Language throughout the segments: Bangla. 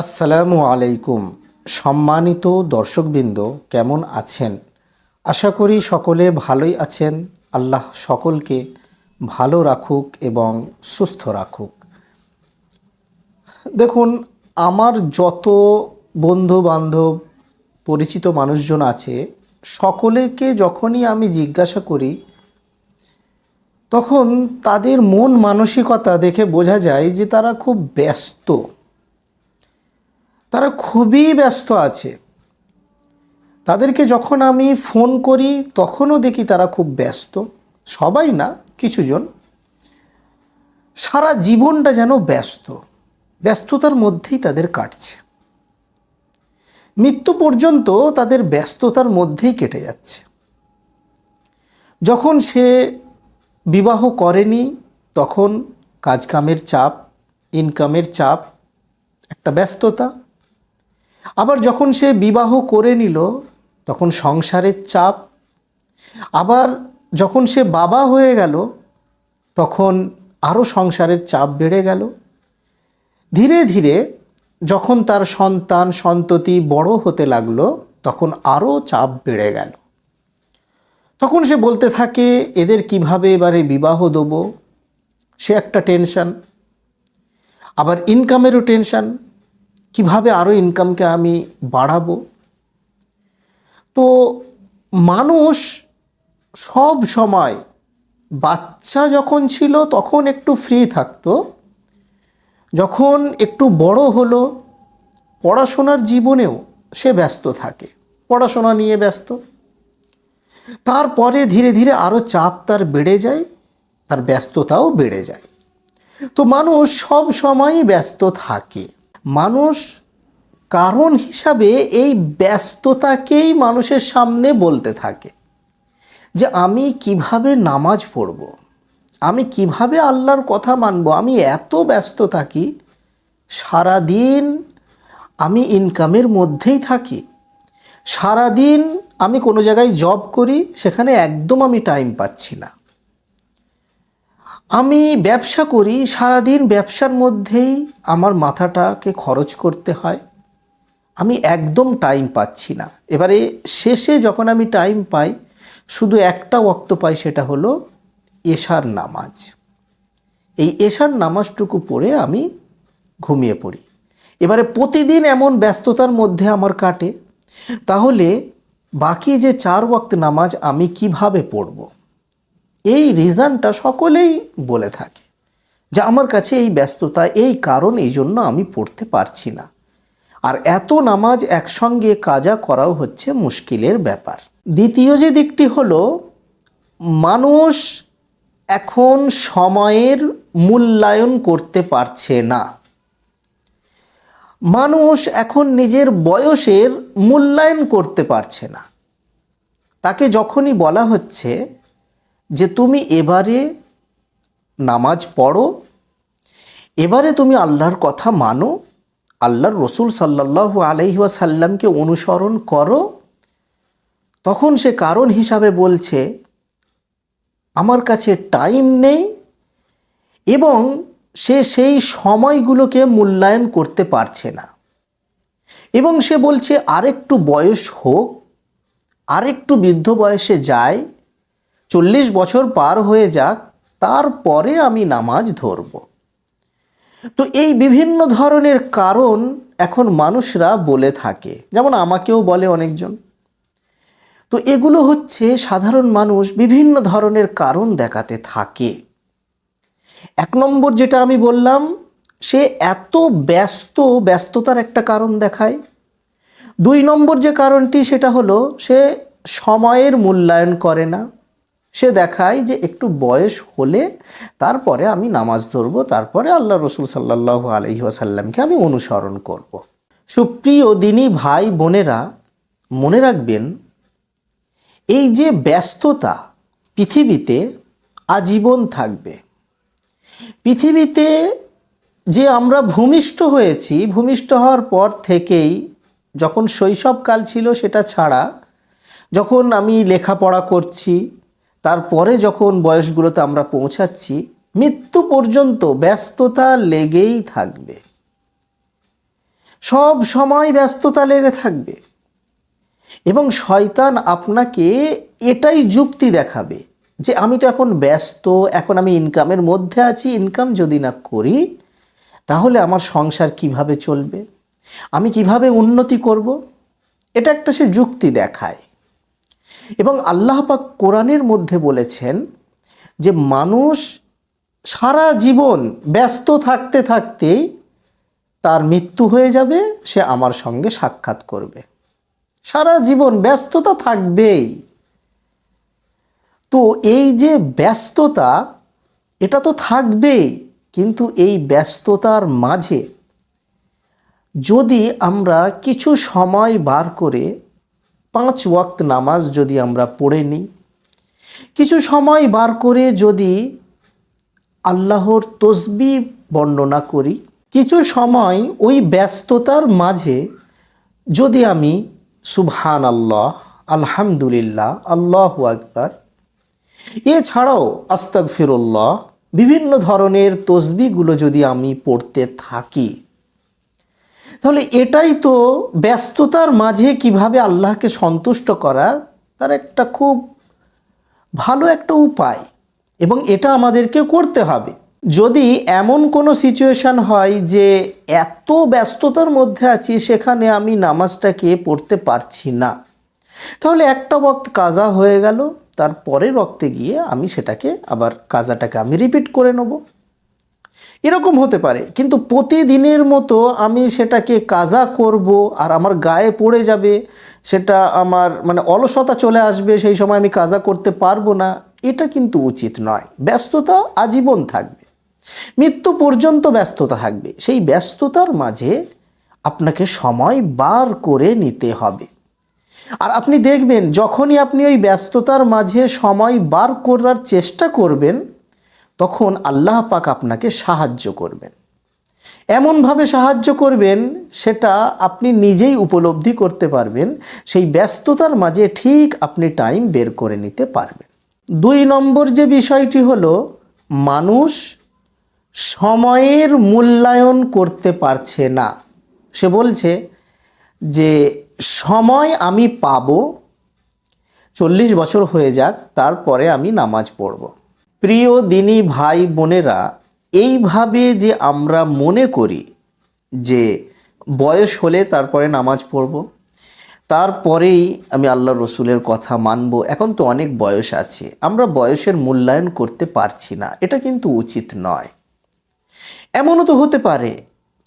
আসসালামু আলাইকুম। সম্মানিত দর্শকবৃন্দ, কেমন আছেন? আশা করি সকলে ভালোই আছেন। আল্লাহ সকলকে ভালো রাখুক এবং সুস্থ রাখুক। দেখুন, আমার যত বন্ধু বান্ধব পরিচিত মানুষজন আছে, সকলেকে যখনই আমি জিজ্ঞাসা করি, তখন তাদের মন মানসিকতা দেখে বোঝা যায় যে তারা খুব ব্যস্ত। তারা খুবই ব্যস্ত আছে। তাদেরকে যখন আমি ফোন করি, তখনও দেখি তারা খুব ব্যস্ত। সবাই না, কিছুজন। সারা জীবনটা যেন ব্যস্ত। ব্যস্ততার মধ্যেই তাদের কাটছে। মৃত্যু পর্যন্ত তাদের ব্যস্ততার মধ্যেই কেটে যাচ্ছে। যখন সে বিবাহ করেনি, তখন কাজকামের চাপ ইনকামের চাপ, একটা ব্যস্ততা আবার যখন সে বিবাহ করে নিল, তখন সংসারের চাপ। আবার যখন সে বাবা হয়ে গেল, তখন আরও সংসারের চাপ বেড়ে গেল। ধীরে ধীরে যখন তার সন্তান, সন্ততি বড় হতে লাগল, তখন আরও চাপ বেড়ে গেল। তখন সে বলতে থাকে, এদের কীভাবে এবারে বিবাহ দেবো? সে একটা টেনশন। আবার ইনকামেরও টেনশন। কীভাবে আরও ইনকামকে আমি বাড়াবো? তো মানুষ সব সময় বাচ্চা যখন ছিল তখন একটু ফ্রি থাকতো, যখন একটু বড় হলো পড়াশোনার জীবনেও সে ব্যস্ত থাকে, পড়াশোনা নিয়ে ব্যস্ত। তারপরে ধীরে ধীরে আরও চাপ তার বেড়ে যায়, তার ব্যস্ততাও বেড়ে যায়। তো মানুষ সব সময়ই ব্যস্ত থাকে। মানুষ কারণ হিসাবে এই ব্যস্ততাকেই মানুষের সামনে বলতে থাকে যে আমি কীভাবে নামাজ পড়ব? আমি কীভাবে আল্লাহর কথা মানব? আমি এত ব্যস্ত থাকি, সারাদিন আমি ইনকামের মধ্যেই থাকি, সারাদিন আমি কোনো জায়গায় জব করি, সেখানে একদম আমি টাইম পাচ্ছি না। আমি ব্যবসা করি, সারাদিন ব্যবসার মধ্যেই আমার মাথাটাকে খরচ করতে হয়। আমি একদম টাইম পাচ্ছি না। এবারে শেষে যখন আমি টাইম পাই, শুধু একটা ওক্ত পাই সেটা হলো এশার নামাজ। এই এশার নামাজটুকু পড়ে আমি ঘুমিয়ে পড়ি। এবারে প্রতিদিন এমন ব্যস্ততার মধ্যে আমার কাটে, তাহলে বাকি যে চার ওয়াক্ত নামাজ আমি কীভাবে পড়ব? এই রিজনটা সকলেই বলে থাকে যে আমার কাছে এই ব্যস্ততা, এই কারণ, এই জন্য আমি পড়তে পারছি না। আর এত নামাজ একসঙ্গে কাজা করাও হচ্ছে মুশকিলের ব্যাপার। দ্বিতীয় যে দিকটি হলো, মানুষ এখন সময়ের মূল্যায়ন করতে পারছে না। মানুষ এখন নিজের বয়সের মূল্যায়ন করতে পারছে না। তাকে যখনই বলা হচ্ছে যে তুমি এবারে নামাজ পড়ো, এবারে তুমি আল্লাহর কথা মানো, আল্লাহর রসুল সাল্লাহ আলহিহাসাল্লামকে অনুসরণ করো, তখন সে কারণ হিসাবে বলছে, আমার কাছে টাইম নেই এবং সে সেই সময়গুলোকে মূল্যায়ন করতে পারছে না। এবং সে বলছে, আরেকটু বয়স হোক, আরেকটু বৃদ্ধ বয়সে যায় চল্লিশ বছর পার হয়ে যাক, তারপরে আমি নামাজ ধরব। তো এই বিভিন্ন ধরনের কারণ এখন মানুষরা বলে থাকে। যেমন আমাকেও বলে অনেকজন। তো এগুলো হচ্ছে সাধারণ মানুষ বিভিন্ন ধরনের কারণ দেখাতে থাকে। এক নম্বর যেটা আমি বললাম, সে এত ব্যস্ত, ব্যস্ততার একটা কারণ দেখায়। দুই নম্বর যে কারণটি, সেটা হলো সে সময়ের মূল্যায়ন করে না। সে দেখায় যে একটু বয়স হলে তারপরে আমি নামাজ ধরবো, তারপরে আল্লাহ রসুল সাল্লাহ আলহি আসাল্লামকে আমি অনুসরণ করব। সুপ্রিয় দিনী ভাই বোনেরা, মনে রাখবেন, এই যে ব্যস্ততা পৃথিবীতে আজীবন থাকবে পৃথিবীতে যে আমরা ভূমিষ্ঠ হয়েছি, ভূমিষ্ঠ হওয়ার পর থেকেই যখন শৈশবকাল ছিল সেটা ছাড়া, যখন আমি লেখাপড়া করছি তারপরে যখন বয়সগুলোতে আমরা পৌঁছাচ্ছি, মৃত্যু পর্যন্ত ব্যস্ততা লেগেই থাকবে। সব সময় ব্যস্ততা লেগে থাকবে। এবং শয়তান আপনাকে এটাই যুক্তি দেখাবে যে, আমি তো এখন ব্যস্ত, এখন আমি ইনকামের মধ্যে আছি, ইনকাম যদি না করি, তাহলে আমার সংসার কীভাবে চলবে? আমি কীভাবে উন্নতি করব? এটা একটা সে যুক্তি দেখায়। এবং আল্লাহ পাক কোরআনের মধ্যে বলেছেন যে মানুষ সারা জীবন ব্যস্ত থাকতে থাকতেই তার মৃত্যু হয়ে যাবে, সে আমার সঙ্গে সাক্ষাৎ করবে। সারা জীবন ব্যস্ততা থাকবেই। তো এই যে ব্যস্ততা, এটা তো থাকবেই, কিন্তু এই ব্যস্ততার মাঝে যদি আমরা কিছু সময় বার করে পাঁচ ওয়াক্ত নামাজ যদি আমরা পড়ে নিই, কিছু সময় বার করে যদি আল্লাহর তসবি বর্ণনা করি, কিছু সময় ওই ব্যস্ততার মাঝে যদি আমি সুবহান আল্লাহ আলহামদুলিল্লাহ, আল্লাহ আকবার, এছাড়াও আস্তাক ফিরুল্লাহ বিভিন্ন ধরনের তসবিগুলো যদি আমি পড়তে থাকি তাহলে এটাই তো ব্যস্ততার মাঝে কীভাবে আল্লাহকে সন্তুষ্ট করার তার একটা খুব ভালো একটা উপায়। এবং এটা আমাদেরকে করতে হবে। যদি এমন কোনো সিচুয়েশান হয় যে এত ব্যস্ততার মধ্যে আছি, সেখানে আমি নামাজটাকে পড়তে পারছি না? তাহলে একটা বক্ত কাজা হয়ে গেল। তার পরের রক্তে গিয়ে আমি সেটাকে আবার কাজাটাকে আমি রিপিট করে নেব। এরকম হতে পারে। কিন্তু প্রতিদিনের মতো আমি সেটাকে কাজা করব আর আমার গায়ে পড়ে যাবে, সেটা আমার মানে অলসতা চলে আসবে, সেই সময় আমি কাজা করতে পারব না, এটা কিন্তু উচিত নয়। ব্যস্ততা আজীবন থাকবে। মৃত্যু পর্যন্ত ব্যস্ততা থাকবে। সেই ব্যস্ততার মাঝে আপনাকে সময় বার করে নিতে হবে। আর আপনি দেখবেন, যখনই আপনি ওই ব্যস্ততার মাঝে সময় বার করার চেষ্টা করবেন তখন আল্লাহ পাক আপনাকে সাহায্য করবেন। এমনভাবে সাহায্য করবেন, সেটা আপনি নিজেই উপলব্ধি করতে পারবেন, সেই ব্যস্ততার মাঝে ঠিক আপনি টাইম বের করে নিতে পারবেন। দুই নম্বর যে বিষয়টি হলো, মানুষ সময়ের মূল্যায়ন করতে পারছে না। সে বলছে যে, সময় আমি পাব, চল্লিশ বছর হয়ে যাক, তারপরে আমি নামাজ পড়ব। প্রিয় দিনী ভাই বোনেরা, এইভাবে যে আমরা মনে করি যে বয়স হলে তারপরে নামাজ পড়ব, তারপরেই আমি আল্লাহ রসুলের কথা মানব, এখন তো অনেক বয়স আছে, আমরা বয়সের মূল্যায়ন করতে পারছি না, এটা কিন্তু উচিত নয়। এমনও তো হতে পারে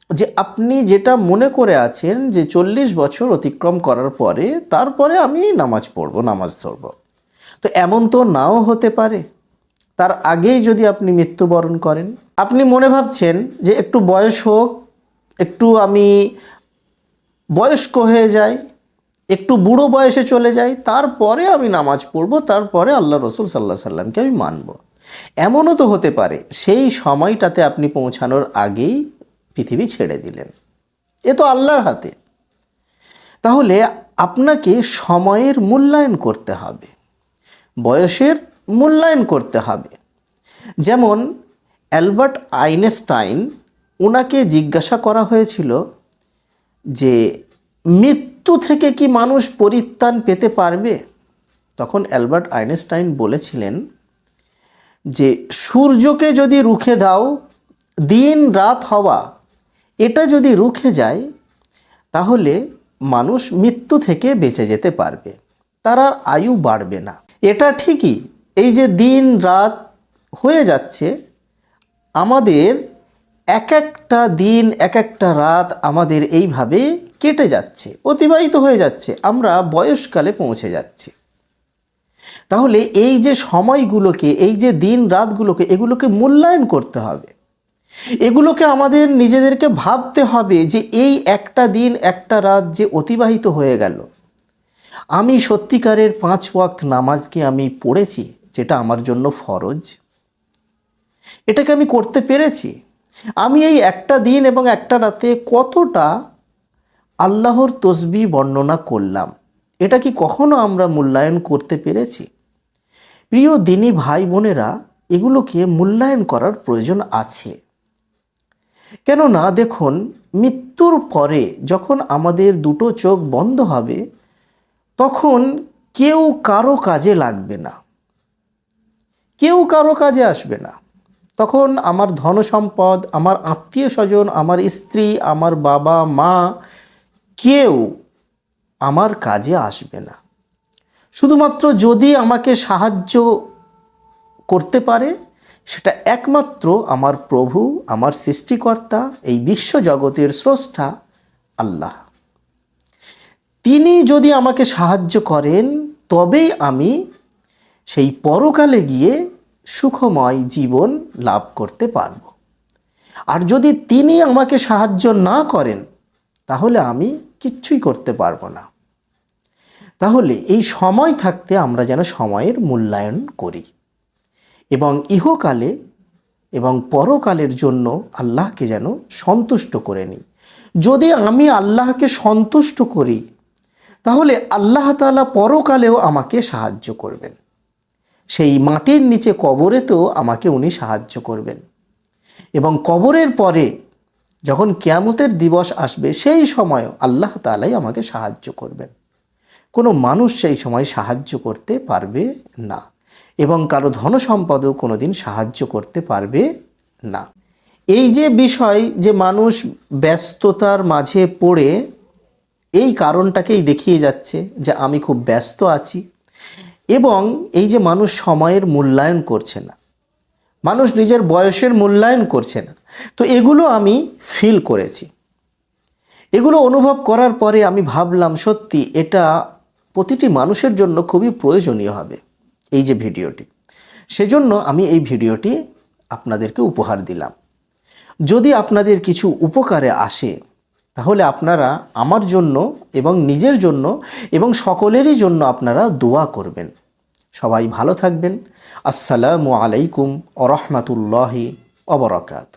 যে আপনি যেটা মনে করে আছেন যে চল্লিশ বছর অতিক্রম করার পরে তারপরে আমি নামাজ পড়ব, নামাজ ধরব। তো এমন তো নাও হতে পারে। তার আগেই যদি আপনি মৃত্যুবরণ করেন, আপনি মনে ভাবছেন যে একটু বয়স হোক, একটু আমি বয়স্ক হয়ে যাই, একটু বুড়ো বয়সে চলে যাই, তারপরে আমি নামাজ পড়ব, তারপরে আল্লাহ রসুল সাল্লাহ সাল্লামকে আমি মানব। এমনও তো হতে পারে, সেই সময়টাতে আপনি পৌঁছানোর আগেই পৃথিবী ছেড়ে দিলেন। এ তো আল্লাহর হাতে। তাহলে আপনাকে সময়ের মূল্যায়ন করতে হবে। বয়সের মূল্যায়ন করতে হবে। যেমন, অ্যালবার্ট আইনস্টাইন ওনাকে জিজ্ঞাসা করা হয়েছিল যে, মৃত্যু থেকে কি মানুষ পরিত্রাণ পেতে পারবে? তখন অ্যালবার্ট আইনস্টাইন বলেছিলেন যে, সূর্যকে যদি রুখে দাও, দিন রাত হওয়া, এটা যদি রুখে যায়, তাহলে মানুষ মৃত্যু থেকে বেঁচে যেতে পারবে। তার আর আয়ু বাড়বে না। এটা ঠিকই এই যে দিন রাত হয়ে যাচ্ছে, আমাদের এক একটা দিন, এক একটা রাত আমাদের এইভাবে কেটে যাচ্ছে, অতিবাহিত হয়ে যাচ্ছে, আমরা বয়সকালে পৌঁছে যাচ্ছি। তাহলে এই যে সময়গুলোকে, এই যে দিন রাতগুলোকে, এগুলোকে মূল্যায়ন করতে হবে। এগুলোকে আমাদের নিজেদেরকে ভাবতে হবে যে এই একটা দিন, একটা রাত যে অতিবাহিত হয়ে গেল। আমি সত্যিকারের পাঁচ ওয়াক্ত নামাজকে আমি পড়েছি যেটা আমার জন্য ফরজ। এটাকে আমি করতে পেরেছি। আমি এই একটা দিন এবং একটা রাতে কতটা আল্লাহর তসবি বর্ণনা করলাম, এটা কি কখনো আমরা মূল্যায়ন করতে পেরেছি? প্রিয় দিনী ভাই বোনেরা, এগুলোকে মূল্যায়ন করার প্রয়োজন আছে। কেননা দেখুন, মৃত্যুর পরে যখন আমাদের দুটো চোখ বন্ধ হবে, তখন কেউ কারও কাজে লাগবে না। কেউ কারও কাজে আসবে না। তখন আমার ধন সম্পদ আমার আত্মীয় স্বজন, আমার স্ত্রী, আমার বাবা, মা, কেউ আমার কাজে আসবে না। শুধুমাত্র যদি আমাকে সাহায্য করতে পারে, সেটা একমাত্র আমার প্রভু, আমার সৃষ্টিকর্তা, এই বিশ্ব জগতের স্রষ্টা আল্লাহ। তিনি যদি আমাকে সাহায্য করেন, তবেই আমি সেই পরকালে গিয়ে সুখময় জীবন লাভ করতে পারব। আর যদি তিনি আমাকে সাহায্য না করেন, তাহলে আমি কিচ্ছুই করতে পারব না। তাহলে এই সময় থাকতে আমরা যেন সময়ের মূল্যায়ন করি এবং ইহকালে এবং পরকালের জন্য আল্লাহকে যেন সন্তুষ্ট করে নিই। যদি আমি আল্লাহকে সন্তুষ্ট করি, তাহলে আল্লাহ তাআলা পরকালেও আমাকে সাহায্য করবেন। সেই মাটির নিচে কবরে তো আমাকে উনি সাহায্য করবেন। এবং কবরের পরে যখন কেয়ামতের দিবস আসবে, সেই সময়ও আল্লাহ তালাই আমাকে সাহায্য করবেন। কোনো মানুষ সেই সময় সাহায্য করতে পারবে না এবং কারও ধন সম্পদও কোনো দিন সাহায্য করতে পারবে না। এই যে বিষয় যে মানুষ ব্যস্ততার মাঝে পড়ে, এই কারণটাকেই দেখিয়ে যাচ্ছে যে আমি খুব ব্যস্ত আছি। এবং এই যে মানুষ সময়ের মূল্যায়ন করছে না, মানুষ নিজের বয়সের মূল্যায়ন করছে না, তো এগুলো আমি ফিল করেছি। এগুলো অনুভব করার পরে আমি ভাবলাম, সত্যি এটা প্রতিটি মানুষের জন্য খুবই প্রয়োজনীয় হবে এই যে ভিডিওটি। সেজন্য আমি এই ভিডিওটি আপনাদেরকে উপহার দিলাম। যদি আপনাদের কিছু উপকারে আসে তাহলে আপনারা আমার জন্য এবং নিজের জন্য এবং সকলেরই জন্য আপনারা দোয়া করবেন। সবাই ভালো থাকবেন। আসসালামু আলাইকুম আ রহমতুল্লাহি অবরকাত